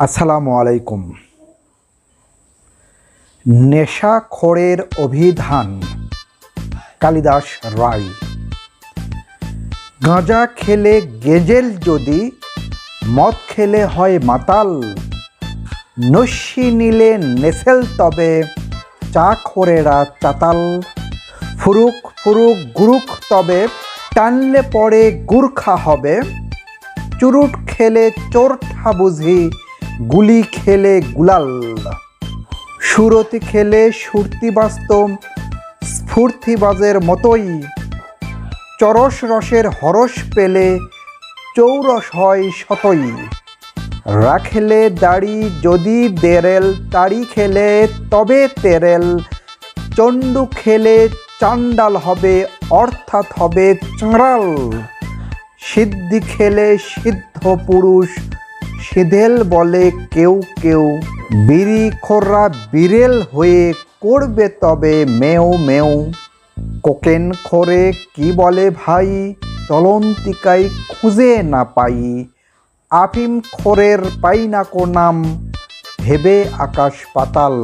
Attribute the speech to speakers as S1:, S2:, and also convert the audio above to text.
S1: আসসালামু আলাইকুম। নেশা নেশাখোরের অভিধান, কালিদাস রায়। গাঁজা খেলে গেজেল যদি, মদ খেলে হয় মাতাল। নস্যি নিলে নেসেল তবে, চা খোরেরা চাতাল। ফুরুক ফুরুক গুরুক তবে, টানলে পরে গুর্খা হবে। চুরুট খেলে চোরঠা বুঝি গুলি খেলে গুলাল। সুরতি খেলে সুরতি বাস্তব, স্ফূর্তিবাজের মতোই। চরস রসের হরস পেলে চৌরস হয় শতই। রাখলে দাড়ি যদি দেরেল, তাড়ি খেলে তবে তেরেল। চণ্ডু খেলে চান্ডাল হবে, অর্থাৎ হবে চাঁড়াল। সিদ্ধি খেলে সিদ্ধ পুরুষ সিধেল বলে কেউ কেউ, বিড়ি খোররা বিরেল হয়ে করবে তবে মেও মেও। কোকেন খোরে কি বলে ভাই তলন্তিকাই খুঁজে না পাই। আফিম খোরের পাই না কো নাম, ভেবে আকাশ পাতাল।